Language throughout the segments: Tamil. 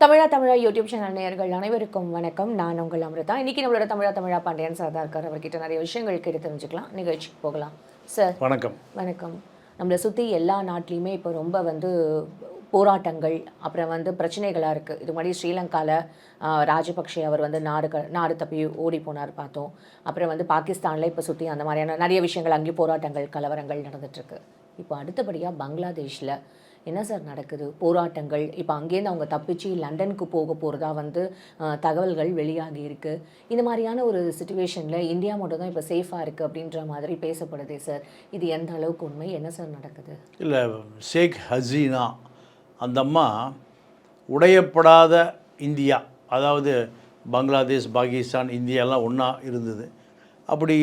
தமிழா தமிழா யூடியூப் சேனல் நேயர்கள் அனைவருக்கும் வணக்கம். நான் உங்கள் அமிர்தா. இன்னைக்கு நம்மளோட தமிழா தமிழா பாண்டியன் சார் தான் இருக்கார் அவர்கிட்ட நிறைய விஷயங்கள் கேட்டு தெரிஞ்சுக்கலாம். நிகழ்ச்சிக்கு போகலாம். சார் வணக்கம். வணக்கம். நம்மளை சுற்றி எல்லா நாட்டிலையுமே இப்போ ரொம்ப வந்து போராட்டங்கள் அப்புறம் வந்து பிரச்சனைகளாக இருக்குது இது மாதிரி ஸ்ரீலங்காவில் ராஜபக்ஷே அவர் வந்து நாடு க நாடு தப்பி ஓடி போனார் பார்த்தோம். அப்புறம் வந்து பாகிஸ்தானில் இப்போ சுற்றி அந்த மாதிரியான நிறைய விஷயங்கள் அங்கேயும் போராட்டங்கள் கலவரங்கள் நடந்துட்டுருக்கு இப்போ அடுத்தபடியாக பங்களாதேஷில் என்ன சார் நடக்குது? போராட்டங்கள். இப்போ அங்கேருந்து அவங்க தப்பிச்சு லண்டனுக்கு போக போகிறதா வந்து தகவல்கள் வெளியாகி இருக்குது இந்த மாதிரியான ஒரு சுச்சுவேஷனில் இந்தியா மட்டும் தான் இப்போ சேஃபாக இருக்குது அப்படின்ற மாதிரி பேசப்படுதே சார். இது எந்த அளவுக்கு உண்மை? என்ன சார் நடக்குது? இல்லை ஷேக் ஹசீனா அந்த அம்மா உடையப்படாத இந்தியா அதாவது பங்களாதேஷ் பாகிஸ்தான் இந்தியாலாம் ஒன்றா இருந்தது. அப்படி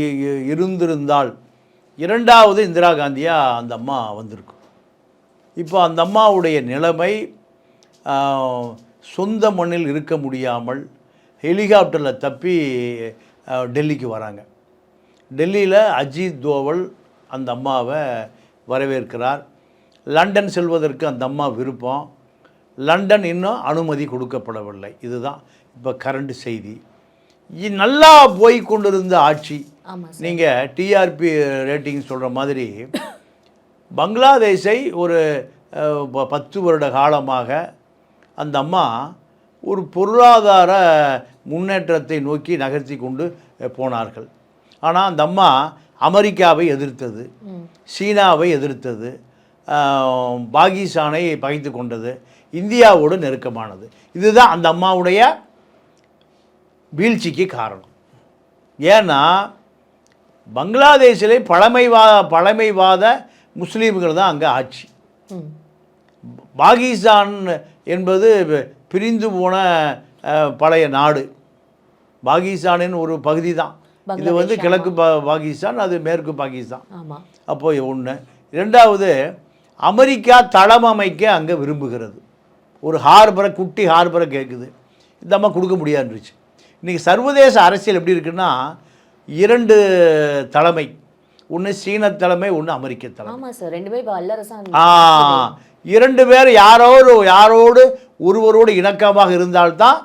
இருந்திருந்தால் இரண்டாவது இந்திரா காந்தியாக அந்த அம்மா வந்திருக்கும். இப்போ அந்த அம்மாவுடைய நிலைமை சொந்த மண்ணில் இருக்க முடியாமல் ஹெலிகாப்டரில் தப்பி டெல்லிக்கு வராங்க. டெல்லியில் அஜித் தோவல் அந்த அம்மாவை வரவேற்கிறார். லண்டன் செல்வதற்கு அந்த அம்மா விருப்பம். லண்டன் இன்னும் அனுமதி கொடுக்கப்படவில்லை. இதுதான் இப்போ கரண்ட் செய்தி. நல்லா போய் கொண்டிருந்த ஆட்சி. நீங்கள் டிஆர்பி ரேட்டிங் சொல்கிற மாதிரி பங்களாதேஷை ஒரு பத்து வருட காலமாக அந்த அம்மா ஒரு பொருளாதார முன்னேற்றத்தை நோக்கி நகர்த்தி கொண்டு போனார்கள். ஆனால் அந்த அம்மா அமெரிக்காவை எதிர்த்தது சீனாவை எதிர்த்தது பாகிஸ்தானை பகைத்து கொண்டது இந்தியாவோடு நெருக்கமானது. இதுதான் அந்த அம்மாவுடைய வீழ்ச்சிக்கு காரணம். ஏன்னா பங்களாதேஷிலே பழமைவா பழமைவாத முஸ்லீம்கள் தான் அங்கே ஆட்சி. பாகிஸ்தான் என்பது பிரிந்து போன பழைய நாடு. பாகிஸ்தானின் ஒரு பகுதி தான். இது வந்து கிழக்கு பா பாகிஸ்தான் அது மேற்கு பாகிஸ்தான். அப்போ ஒன்று ரெண்டாவது அமெரிக்கா தளம் அமைக்க அங்கே விரும்புகிறது. ஒரு ஹார்பரை குட்டி ஹார்பரை கேட்குது இந்த அம்மா கொடுக்க முடியாதுருச்சு இன்றைக்கி சர்வதேச அரசியல் எப்படி இருக்குன்னா இரண்டு தலைமை ஒன்று சீன தலைமை ஒன்று அமெரிக்க தலைமை. இரண்டு பேர் யாரோடு யாரோடு ஒருவரோடு இணக்கமாக இருந்தால்தான்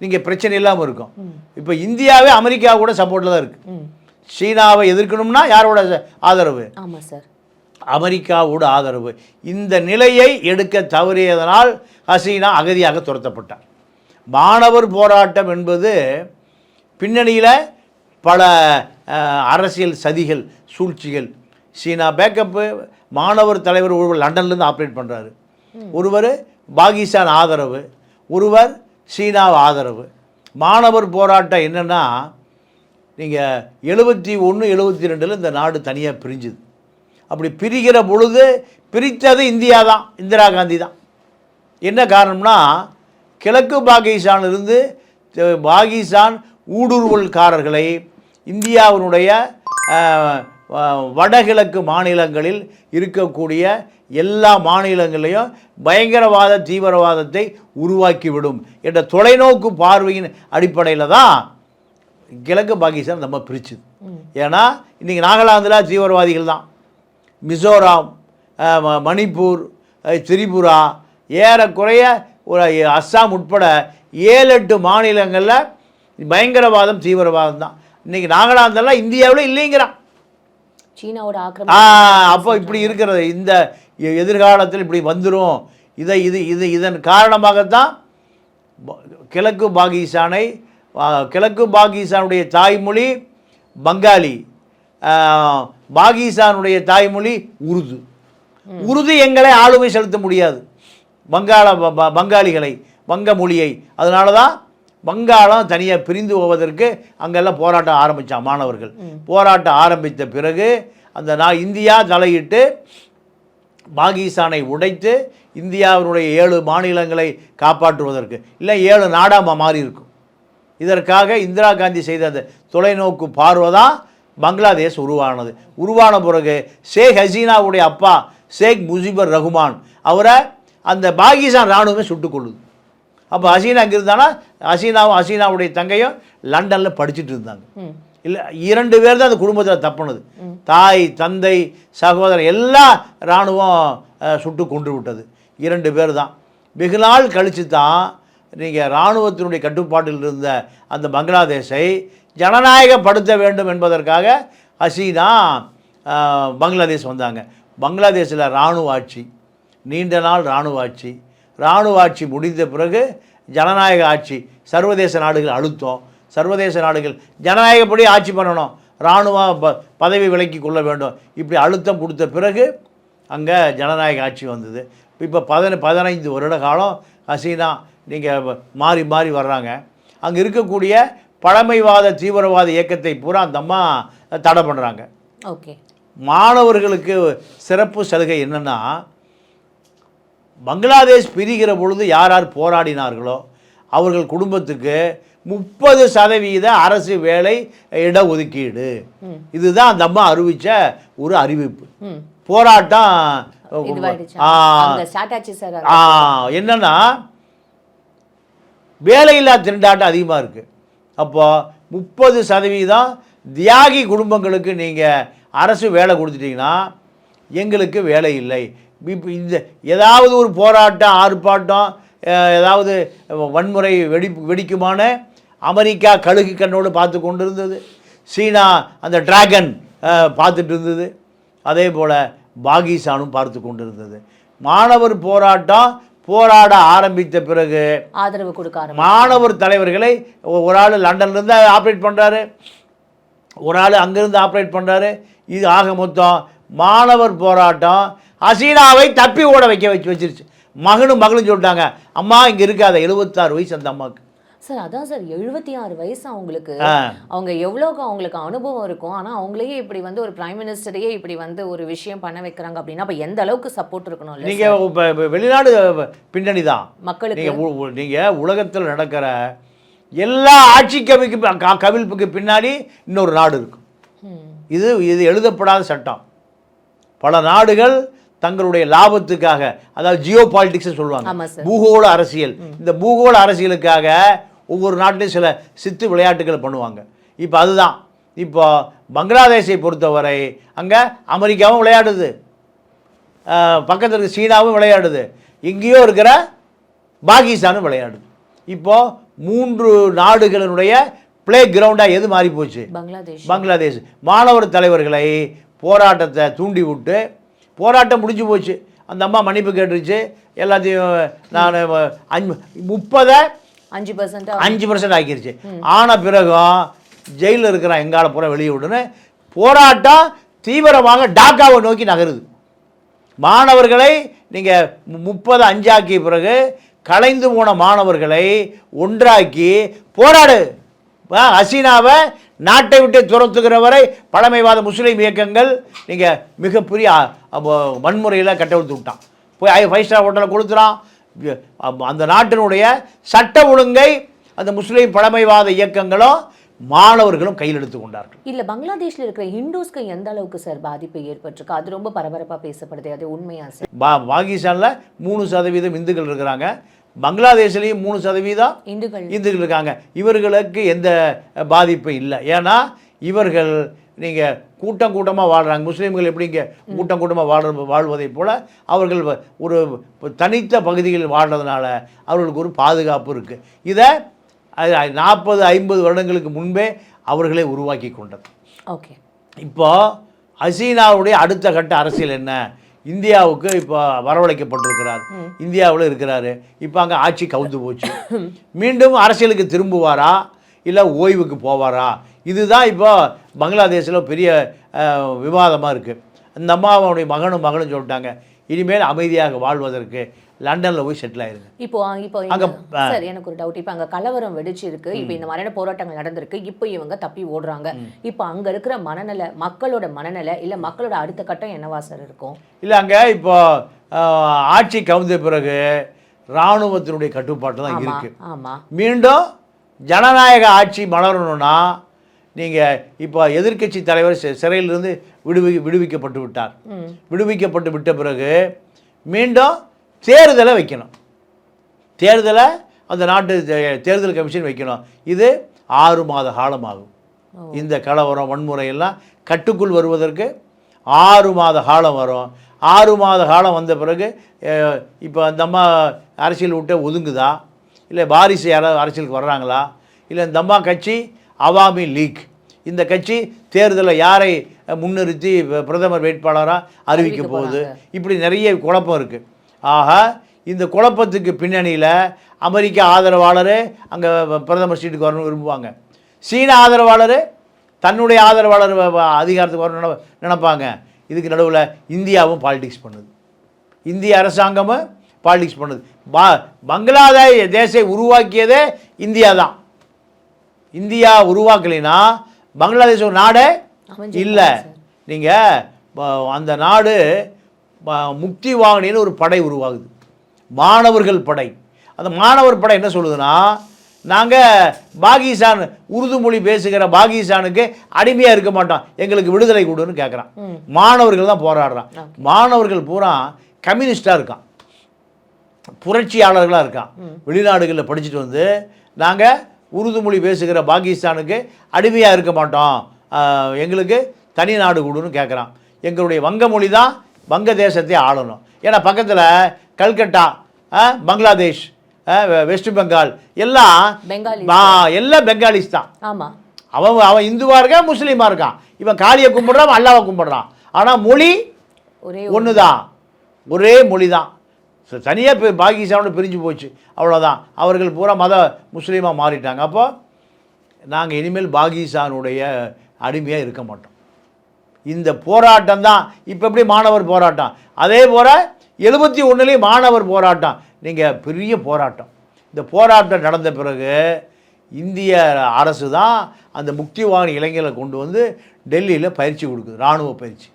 நீங்கள் பிரச்சனை இல்லாமல் இருக்கும். இப்போ இந்தியாவே அமெரிக்கா கூட சப்போர்ட்டில் தான் இருக்குது சீனாவை எதிர்க்கணும்னா யாரோட ஆதரவு? அமெரிக்காவோட ஆதரவு. இந்த நிலையை எடுக்க தவறியதனால் ஹசீனா அகதியாக துரத்தப்பட்டார் மாணவர் போராட்டம் என்பது பின்னணியில் பல அரசியல் சதிகள் சூழ்ச்சிகள். சீனா பேக்கப்பு மாணவர் தலைவர் ஒருவர் லண்டன்லேருந்து ஆப்ரேட் பண்ணுறாரு ஒருவர் பாகிஸ்தான் ஆதரவு ஒருவர் சீனா ஆதரவு. மாணவர் போராட்டம் என்னென்னா நீங்கள் எழுபத்தி ஒன்று எழுபத்தி ரெண்டில் இந்த நாடு தனியாக பிரிஞ்சுது. அப்படி பிரிகிற பொழுது பிரித்தது இந்தியா தான் இந்திரா காந்தி தான். என்ன காரணம்னா கிழக்கு பாகிஸ்தானிலிருந்து பாகிஸ்தான் ஊடுருவல்காரர்களை இந்தியாவினுடைய வடகிழக்கு மாநிலங்களில் இருக்கக்கூடிய எல்லா மாநிலங்களையும் பயங்கரவாத தீவிரவாதத்தை உருவாக்கிவிடும் என்ற தொலைநோக்கு பார்வையின் அடிப்படையில் தான் கிழக்கு பாகிஸ்தான் நம்ம பிரிச்சுது. ஏன்னா இன்றைக்கி நாகாலாந்தில் தீவிரவாதிகள் தான். மிசோரம் மணிப்பூர் திரிபுரா ஏறக்குறைய ஒரு அஸ்ஸாம் உட்பட ஏழு எட்டு மாநிலங்களில் பயங்கரவாதம் தீவிரவாதம் தான். இன்றைக்கி நாகாலாந்தெல்லாம் இந்தியாவில் இல்லைங்கிறான். சீனாவோட ஆ ஆக்கிரமிப்பு அப்போ இப்படி இருக்கிறது. இந்த எதிர்காலத்தில் இப்படி வந்துடும் இதை இது இது இதன் காரணமாகத்தான் கிழக்கு பாகிஸ்தானை கிழக்கு பாகிஸ்தானுடைய தாய்மொழி பங்காளி பாகிஸ்தானுடைய தாய்மொழி உருது. உருது எங்களை ஆளுமை செலுத்த முடியாது. வங்காள பங்காளிகளை வங்க மொழியை. அதனால தான் வங்காளம் தனியாக பிரிந்து போவதற்கு அங்கெல்லாம் போராட்டம் ஆரம்பித்தான் மாணவர்கள். போராட்டம் ஆரம்பித்த பிறகு அந்த நான் இந்தியா தலையிட்டு பாகிஸ்தானை உடைத்து இந்தியாவினுடைய ஏழு மாநிலங்களை காப்பாற்றுவதற்கு. இல்லை ஏழு நாடாக மாறி இருக்கும் இதற்காக இந்திரா காந்தி செய்த அந்த தொலைநோக்கு பார்வை தான் பங்களாதேஷ் உருவானது. உருவான பிறகு ஷேக் ஹசீனாவுடைய அப்பா ஷேக் முஜிபுர் ரஹ்மான் அவரை அந்த பாகிஸ்தான் இராணுவமே சுட்டுக் கொள்ளுது. அப்போ ஹசீனா அங்கே இருந்தானா? ஹசீனாவும் ஹசீனாவுடைய தங்கையும் லண்டனில் படிச்சுட்டு இருந்தாங்க. இல்லை இரண்டு பேர் தான் அந்த குடும்பத்தில் தப்புனது. தாய் தந்தை சகோதரர் எல்லா இராணுவம் சுட்டு கொன்று விட்டது. இரண்டு பேர் தான் வெகு நாள் கழித்து தான் நீங்கள் இராணுவத்தினுடைய கட்டுப்பாட்டில் இருந்த அந்த பங்களாதேஷை ஜனநாயகப்படுத்த வேண்டும் என்பதற்காக ஹசீனா பங்களாதேஷ் வந்தாங்க. பங்களாதேஷில் இராணுவ ஆட்சி நீண்ட நாள் இராணுவ ஆட்சி. இராணுவ ஆட்சி முடிந்த பிறகு ஜனநாயக ஆட்சி சர்வதேச நாடுகள் அழுத்தம். சர்வதேச நாடுகள் ஜனநாயகப்படி ஆட்சி பண்ணணும். இராணுவ ப பதவி விலக்கி கொள்ள வேண்டும். இப்படி அழுத்தம் கொடுத்த பிறகு அங்கே ஜனநாயக ஆட்சி வந்தது. இப்போ பதின பதினைந்து வருட காலம் ஹசீனா நீங்கள் மாறி மாறி வர்றாங்க. அங்கே இருக்கக்கூடிய பழமைவாத தீவிரவாத இயக்கத்தை பூரா அந்த அம்மா தடை பண்ணுறாங்க ஓகே. மாணவர்களுக்கு சிறப்பு சலுகை என்னென்னா பங்களாதேஷ் பிரிகிற பொழுது யார் யார் போராடினார்களோ அவர்கள் குடும்பத்துக்கு முப்பது சதவீத அரசு வேலை இடஒதுக்கீடு இதுதான் அந்த அம்மா அறிவித்த ஒரு அறிவிப்பு. போராட்டம் என்னன்னா வேலையில்லா திண்டாட்டம் அதிகமாக இருக்குது அப்போ முப்பது சதவீதம் தியாகி குடும்பங்களுக்கு நீங்கள் அரசு வேலை கொடுத்துட்டீங்கன்னா எங்களுக்கு வேலை இல்லை. இந்த ஏதாவது ஒரு போராட்டம் ஆர்ப்பாட்டம் ஏதாவது வன்முறை வெடி வெடிக்குமான அமெரிக்கா கழுகு கண்ணோடு பார்த்து கொண்டு இருந்தது சீனா அந்த டிராகன் பார்த்துட்டு இருந்தது. அதே போல் பாகிஸ்தானும் பார்த்து கொண்டு இருந்தது மாணவர் போராட்டம் போராட ஆரம்பித்த பிறகு ஆதரவு கொடுக்க மாணவர் தலைவர்களை ஒரு ஆள் லண்டன்லேருந்து ஆப்ரேட் பண்ணுறாரு ஒரு ஆள் அங்கேருந்து ஆப்ரேட் பண்ணுறாரு இது ஆக மொத்தம் மாணவர் போராட்டம் ஹசீனாவை தப்பி ஓட வைக்க வச்சு வச்சிருச்சு. மகனும் மகளும் சொல்லிட்டாங்க அம்மா இங்கே இருக்காத எழுபத்தாறு வயசு அந்த அம்மாவுக்கு. சார் அதான் சார் எழுபத்தி ஆறு வயசு அவங்களுக்கு. அவங்க எவ்வளோக்கு அவங்களுக்கு அனுபவம் இருக்கும் ஆனா அவங்களையே இப்படி வந்து ஒரு பிரைம் மினிஸ்டரையே இப்படி வந்து ஒரு விஷயம் பண்ண வைக்கிறாங்க அப்படின்னா அப்ப எந்த அளவுக்கு சப்போர்ட் இருக்கணும்ல நீங்கள் இப்போ வெளிநாடு பின்னணி தான். மக்களுக்கு. நீங்கள் உலகத்தில் நடக்கிற எல்லா ஆட்சி கவிக்கு கவிழ்ப்புக்கு பின்னாடி இன்னொரு நாடு இருக்கும். இது இது எழுதப்படாத சட்டம். பல நாடுகள் தங்களுடைய லாபத்துக்காக அதாவது ஜியோ பாலிட்டிக்ஸ் சொல்லுவாங்க. பூகோள அரசியல். இந்த பூகோள அரசியலுக்காக ஒவ்வொரு நாட்டிலையும் சில சித்து விளையாட்டுகள் பண்ணுவாங்க. இப்போ அதுதான். இப்போ பங்களாதேஷை பொறுத்தவரை அங்கே அமெரிக்காவும் விளையாடுது. பக்கத்துல இருக்க சீனாவும் விளையாடுது. எங்கேயோ இருக்கிற பாகிஸ்தானும் விளையாடுது. இப்போ மூன்று நாடுகளினுடைய ப்ளே கிரவுண்டாக எது மாறி போச்சு பங்களாதேஷ். பங்களாதேஷ். மாணவர் தலைவர்களை போராட்டத்தை தூண்டி விட்டு போராட்டம் முடிஞ்சு போச்சு. அந்த அம்மா மன்னிப்பு கேட்டுருச்சு. எல்லாத்தையும் நான் அஞ்சு முப்பதை அஞ்சு பர்சன்ட் அஞ்சு பர்சன்ட் ஆக்கிருச்சு. ஆன பிறகும் ஜெயிலில் இருக்கிற எங்கால பூரா வெளியே விடுன்னு போராட்டம் தீவிரமாக டாக்காவை நோக்கி நகருது. மாணவர்களை நீங்கள் முப்பது அஞ்சாக்கிய பிறகு கலைந்து போன மாணவர்களை ஒன்றாக்கி போராடு. ஹசீனாவை நாட்டை விட்டு துரத்துகிற வரை பழமைவாத முஸ்லீம் இயக்கங்கள் நீங்கள் மிகப்பெரிய வன்முறையில் கட்டவிழ்த்து விட்டான். போய் ஃபைவ் ஸ்டார் ஹோட்டலை கொடுத்துறான். அந்த நாட்டினுடைய சட்ட ஒழுங்கை அந்த முஸ்லீம் பழமைவாத இயக்கங்களும் மாணவர்களும் கையில் எடுத்து கொண்டார்கள். இல்ல பங்களாதேஷ்ல இருக்கிற ஹிந்துஸ்க்கு எந்த அளவுக்கு சார் பாதிப்பு ஏற்பட்டிருக்கு? அது ரொம்ப பரபரப்பா பேசப்படுது. அது உண்மையா சார்? பா பாகிஸ்தானில் மூணு சதவீதம் இந்துக்கள் இருக்கிறாங்க. பங்களாதேஷ்லேயும் மூணு சதவீதம் இந்துக்கள். இருக்காங்க. இவர்களுக்கு எந்த பாதிப்பும் இல்லை. ஏன்னா இவர்கள் நீங்கள் கூட்டம் கூட்டமாக வாழ்கிறாங்க முஸ்லீம்கள் எப்படி இங்கே கூட்டம் கூட்டமாக வாழ் வாழ்வதைப் போல் அவர்கள் ஒரு தனித்த பகுதிகளில் வாழ்றதுனால அவர்களுக்கு ஒரு பாதுகாப்பு இருக்குது இதை நாற்பது ஐம்பது வருடங்களுக்கு முன்பே அவர்களே உருவாக்கி கொண்டது. ஓகே. இப்போ ஹசீனாவுடைய அடுத்த கட்ட அரசியல் என்ன? இந்தியாவுக்கு இப்போ வரவழைக்கப்பட்டிருக்கிறார். இந்தியாவில் இருக்கிறாரு. இப்போ அங்கே ஆட்சி கவுந்து போச்சு. மீண்டும் அரசியலுக்கு திரும்புவாரா? இல்லை ஓய்வுக்கு போவாரா? இதுதான் இப்போ பங்களாதேஷில் பெரிய விவாதமாக இருக்குது அந்த அம்மாவுடைய மகனும் மகளும் சொல்லிட்டாங்க. இனிமேல் அமைதியாக வாழ்வதற்கு லண்டனில் போய் செட்டில் ஆயிருங்க. இப்போ இப்போ அங்க, சார் எனக்கு ஒரு டவுட் இப்போ அங்க கலவரம் வெடிச்சு இருக்கு இப்போ இந்த மாதிரியான போராட்டங்கள் நடந்திருக்கு. இப்போ இவங்க தப்பி ஓடுறாங்க. இப்போ அங்க இருக்கிற மனநிலை மக்களோட மனநிலை இல்ல மக்களோட அடுத்த கட்டம் என்னவா சார் இருக்கும்? இல்லை அங்கே இப்போ ஆட்சி கவுந்த பிறகு இராணுவத்தினுடைய கட்டுப்பாட்டு தான் ஆமா இருக்குது ஆமா. மீண்டும் ஜனநாயக ஆட்சி மலரணும்னா நீங்கள் இப்போ எதிர்க்கட்சி தலைவர் சிறையிலிருந்து விடுவி விடுவிக்கப்பட்டு விட்டார். விடுவிக்கப்பட்டு விட்ட பிறகு மீண்டும் தேர்தலை வைக்கணும். தேர்தலை அந்த நாட்டு தேர்தல் கமிஷன் வைக்கணும். இது ஆறு மாத காலமாகும். இந்த கலவரம் வன்முறை எல்லாம் கட்டுக்குள் வருவதற்கு ஆறு மாத காலம் வரும். ஆறு மாத காலம் வந்த பிறகு இப்போ அந்த அம்மா அரசியல் விட்டு ஒதுங்குதா? இல்லை வாரிசு யாராவது அரசியலுக்கு வர்றாங்களா? இல்லை இந்த அம்மா கட்சி அவாமி லீக். இந்த கட்சி தேர்தலில் யாரை முன்னிறுத்தி பிரதமர் வேட்பாளராக அறிவிக்க போகுது? இப்படி நிறைய குழப்பம் இருக்குது ஆக இந்த குழப்பத்துக்கு பின்னணியில் அமெரிக்க ஆதரவாளர் அங்கே பிரதமர் சீட்டுக்கு வரணும் விரும்புவாங்க. சீன ஆதரவாளர் தன்னுடைய ஆதரவாளர் அதிகாரத்துக்கு வரணும் நினை- நினைப்பாங்க. இதுக்கு நடுவில் இந்தியாவும் பாலிடிக்ஸ் பண்ணுது. இந்திய அரசாங்கமும் பாலிடிக்ஸ் பண்ணுது. பா பங்களாதேஷ் தேசை உருவாக்கியதே இந்தியா தான் இந்தியா உருவாக்கலைன்னா பங்களாதேஷ் ஒரு நாடே இல்லை. நீங்கள் அந்த நாடு முக்தி வாங்கினின்னு ஒரு படை உருவாகுது. மாணவர்கள் படை. அந்த மாணவர் படை என்ன சொல்லுதுன்னா நாங்கள் பாகிஸ்தான் உருது மொழி பேசுகிற பாகிஸ்தானுக்கு அடிமையாக இருக்க மாட்டோம். எங்களுக்கு விடுதலை கொடுன்னு கேட்குறான் மாணவர்கள் தான் போராடுறான். மாணவர்கள் பூரா கம்யூனிஸ்டாக இருக்கான். புரட்சியாளர்களாக இருக்கான். வெளிநாடுகளில் படிச்சுட்டு வந்து நாங்கள் உருது மொழி பேசுகிற பாகிஸ்தானுக்கு அடிமையாக இருக்க மாட்டோம். எங்களுக்கு தனி நாடு கொடுன்னு கேட்குறான் எங்களுடைய வங்க மொழி தான் வங்க தேசத்தை ஆளணும். ஏன்னா பக்கத்தில் கல்கட்டா பங்களாதேஷ் வெஸ்ட் பெங்கால் எல்லாம் எல்லாம் பெங்காலிஸ் தான். அவன் அவன் இந்துவாக இருக்கான் முஸ்லீமாக இருக்கான். இவன் காளியை கும்பிட்றான் அல்லாவை கும்பிட்றான். ஆனால் மொழி ஒரே ஒன்று தான். ஒரே மொழி தான். தனியாக இப்போ பாகிஸ்தானோட பிரிஞ்சு போச்சு. அவ்வளோதான் அவர்கள் பூரா மத முஸ்லீமாக மாறிட்டாங்க. அப்போ நாங்கள் இனிமேல் பாகிஸ்தானுடைய அடிமையாக இருக்க மாட்டோம். இந்த போராட்டம் தான். இப்போ எப்படி மாணவர் போராட்டம்? அதே போல் எழுபத்தி ஒன்றுலேயும் மாணவர் போராட்டம். நீங்கள் பெரிய போராட்டம். இந்த போராட்டம் நடந்த பிறகு இந்திய அரசு தான் அந்த முக்திவாணி இளைஞர்களை கொண்டு வந்து டெல்லியில் பயிற்சி கொடுக்குது இராணுவ பயிற்சி.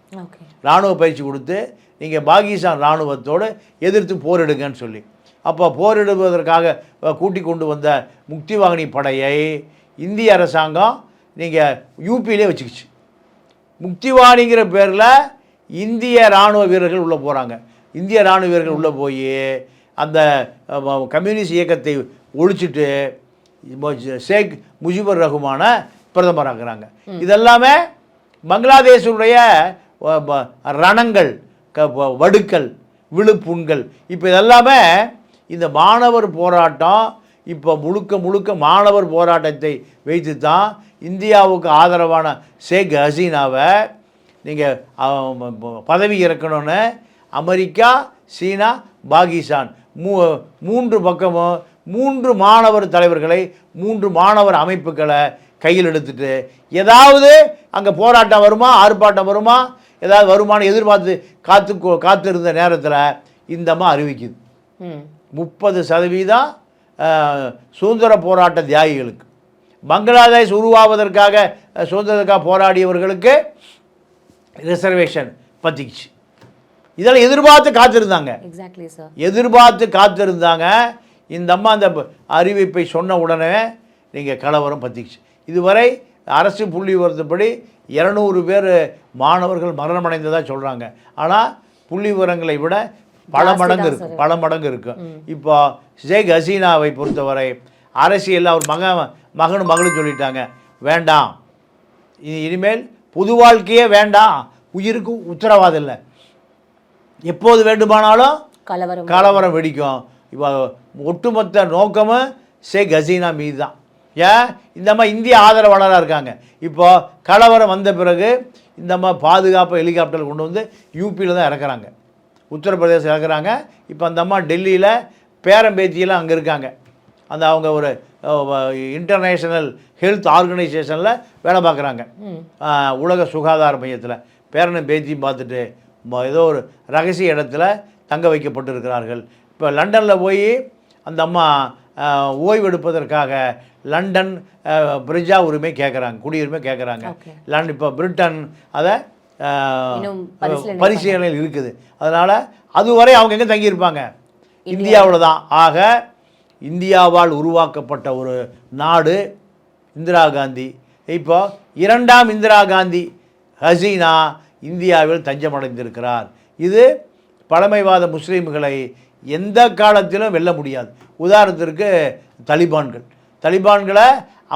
இராணுவ பயிற்சி கொடுத்து நீங்கள் பாகிஸ்தான் இராணுவத்தோடு எதிர்த்து போரிடுங்கன்னு சொல்லி. அப்போ போரிடுவதற்காக கூட்டி கொண்டு வந்த முக்திவாகினி படையை இந்திய அரசாங்கம் நீங்கள் யூபியிலே வச்சுக்கிச்சு. முக்திவாணிங்கிற பேரில் இந்திய இராணுவ வீரர்கள் உள்ளே போகிறாங்க இந்திய இராணுவ வீரர்கள் உள்ளே போய் அந்த கம்யூனிஸ்ட் இயக்கத்தை ஒழிச்சிட்டு ஷேக் முஜிபுர் ரஹ்மானை பிரதமராக்குறாங்க இதெல்லாமே பங்களாதேஷுடைய அஹ், ப- ரணங்கள் வடுக்கள் விழுப்புண்கள். இப்போ இதெல்லாமே இந்த மாணவர் போராட்டம் இப்போ முழுக்க முழுக்க மாணவர் போராட்டத்தை வைத்து தான் இந்தியாவுக்கு ஆதரவான ஷேக் ஹசீனாவை நீங்கள் பதவி இறக்கணும்னு அமெரிக்கா சீனா பாகிஸ்தான் மூ மூன்று பக்கமும் மூன்று மாணவர் தலைவர்களை மூன்று மாணவர் அமைப்புகளை கையில் எடுத்துட்டு ஏதாவது அங்கே போராட்டம் வருமா ஆர்ப்பாட்டம் வருமா ஏதாவது வருமானு எதிர்பார்த்து காத்து காத்திருந்த நேரத்தில் இந்தம்மா அறிவிக்குது. முப்பது சதவீதம் சுதந்திர போராட்ட தியாகிகளுக்கு. பங்களாதேஷ் உருவாவதற்காக சுதந்திரத்துக்காக போராடியவர்களுக்கு ரிசர்வேஷன் பத்திக்குச்சு. இதெல்லாம் எதிர்பார்த்து காத்திருந்தாங்க. எதிர்பார்த்து காத்திருந்தாங்க. இந்த அம்மா அந்த அறிவிப்பை சொன்ன உடனே நீங்கள் கலவரம் பத்திக்குச்சு. இதுவரை அரசு புள்ளி விவரத்துப்படி இரநூறு பேர் மாணவர்கள் மரணமடைந்ததாக சொல்கிறாங்க ஆனால் புள்ளி விவரங்களை விட பல மடங்கு தான் இருக்கு. சார் பல மடங்கு இருக்கு. இப்போ ஷேக் ஹசீனாவை பொறுத்தவரை அரசியலில் அவர் மக மகனும் மகளும் சொல்லிட்டாங்க. வேண்டாம். இனி இனிமேல் பொது வாழ்க்கையே வேண்டாம். உயிருக்கு உத்தரவாதம் இல்லை. எப்போது வேண்டுமானாலும் கலவரம். கலவரம் வெடிக்கும். இப்போ ஒட்டுமொத்த நோக்கமும் ஷேக் ஹசீனா மீது தான் ஏன்? இந்த அம்மா இந்திய ஆதரவாளராக இருக்காங்க. இப்போ கலவரம் வந்த பிறகு இந்த அம்மா பாதுகாப்பு ஹெலிகாப்டர் கொண்டு வந்து யூபியில் தான் இறக்குறாங்க. உத்தரப்பிரதேசம் இறக்குறாங்க. இப்போ அந்த அம்மா டெல்லியில் பேரம்பேத்தியெல்லாம் அங்கே இருக்காங்க. அந்த அவங்க ஒரு இன்டர்நேஷனல் ஹெல்த் ஆர்கனைசேஷனில் வேலை பார்க்குறாங்க. உலக சுகாதார மையத்தில். பேரனும் பேத்தியும் பார்த்துட்டு ஏதோ ஒரு ரகசிய இடத்துல தங்க வைக்கப்பட்டிருக்கிறார்கள். இப்போ லண்டனில் போய் அந்த அம்மா ஓய்வெடுப்பதற்காக லண்டன் பிரஜா உரிமை கேட்குறாங்க குடியுரிமை கேட்குறாங்க. லண்டன் இப்போ பிரிட்டன் அதை பரிசீலனையில் இருக்குது. அதனால் அதுவரை அவங்க எங்கே தங்கியிருப்பாங்க? இந்தியாவில் தான் ஆக இந்தியாவால் உருவாக்கப்பட்ட ஒரு நாடு இந்திரா காந்தி. இப்போ இரண்டாம் இந்திரா காந்தி ஹசீனா இந்தியாவில் தஞ்சமடைந்திருக்கிறார். இது பழமைவாத முஸ்லீம்களை எந்த காலத்திலும் வெல்ல முடியாது. உதாரணத்திற்கு தலிபான்கள். தலிபான்களை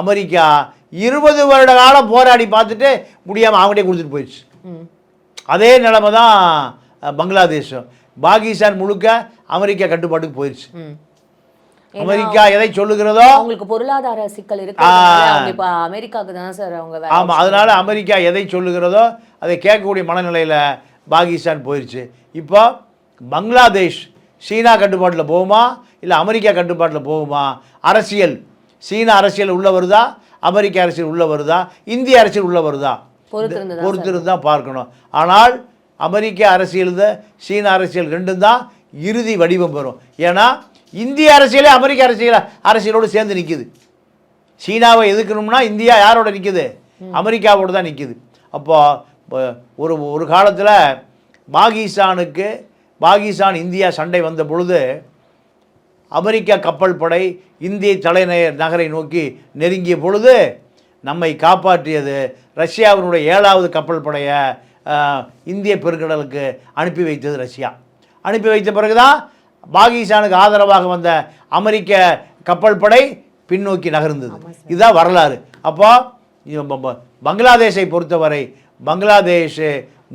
அமெரிக்கா இருபது வருட காலம் போராடி பார்த்துட்டு முடியாமல் அவங்கள்டே கொடுத்துட்டு போயிடுச்சு. அதே நிலைமை தான் பங்களாதேஷும். பாகிஸ்தான் முழுக்க அமெரிக்கா கட்டுப்பாட்டுக்கு போயிடுச்சு. அமெரிக்கா எதை சொல்லுகிறதோ? அவங்களுக்கு பொருளாதார சிக்கல் இருக்கு. இப்ப அமெரிக்காவுக்கு தான் சார் அவங்க ஆமாம் அதனால அமெரிக்கா எதை சொல்லுகிறதோ அதை கேட்கக்கூடிய மனநிலையில் பாகிஸ்தான் போயிடுச்சு இப்போ பங்களாதேஷ் சீனா கட்டுப்பாட்டில் போகுமா? இல்லை அமெரிக்கா கட்டுப்பாட்டில் போகுமா? அரசியல். சீனா அரசியல் உள்ள வருதா? அமெரிக்க அரசியல் உள்ள வருதா? இந்திய அரசியல் உள்ள வருதா? பொறுத்திருந்து தான் பார்க்கணும். ஆனால் அமெரிக்க அரசியல் சீன அரசியல் ரெண்டும் தான் இறுதி வடிவம் பெறும். ஏன்னா இந்திய அரசியலே அமெரிக்க அரசியல் அரசியலோடு சேர்ந்து நிற்குது சீனாவை எதிர்க்கணும்னா இந்தியா யாரோட நிற்குது அமெரிக்காவோடு தான் நிற்குது அப்போ ப- ஒரு ஒரு காலத்தில் பாகிஸ்தானுக்கு பாகிஸ்தான் இந்தியா சண்டை வந்த பொழுது அமெரிக்கா கப்பல் படை இந்திய தலைநகர் நகரை நோக்கி நெருங்கிய பொழுது நம்மை காப்பாற்றியது ரஷ்யாவினுடைய ஏழாவது கப்பல் படையை இந்திய பெருங்கடலுக்கு அனுப்பி வைத்தது ரஷ்யா. அனுப்பி வைத்த பிறகுதான் பாகிஸ்தானுக்கு ஆதரவாக வந்த அமெரிக்க கப்பல் படை பின்னோக்கி நகர்ந்தது. இதுதான் வரலாறு. அப்போ பங்களாதேஷை பொறுத்தவரை பங்களாதேஷ்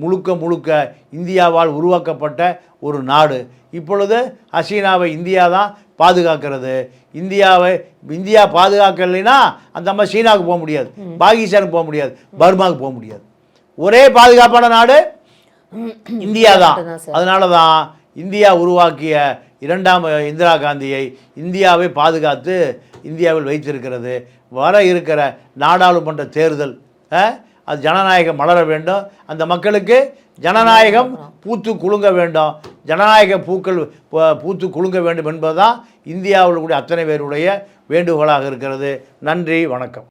முழுக்க முழுக்க இந்தியாவால் உருவாக்கப்பட்ட ஒரு நாடு. இப்பொழுது ஹசீனாவை இந்தியா தான் பாதுகாக்கிறது. இந்தியாவை இந்தியா பாதுகாக்கலைன்னா அந்த அம்மா சீனாவுக்கு போக முடியாது. பாகிஸ்தானுக்கு போக முடியாது. பர்மாவுக்கு போக முடியாது. ஒரே பாதுகாப்பான நாடு இந்தியா தான். அதனால தான் இந்தியா உருவாக்கிய இரண்டாம் இந்திரா காந்தியை இந்தியாவை பாதுகாத்து இந்தியாவில் வைத்திருக்கிறது. வர இருக்கிற நாடாளுமன்ற தேர்தல் அது ஜனநாயகம் மலர வேண்டும். அந்த மக்களுக்கு ஜனநாயகம் பூத்து குலுங்க வேண்டும். ஜனநாயக பூக்கள் பூத்து குலுங்க வேண்டும் என்பதுதான் இந்தியாவில் கூடிய அத்தனை பேருடைய வேண்டுகோளாக இருக்கிறது. நன்றி வணக்கம்.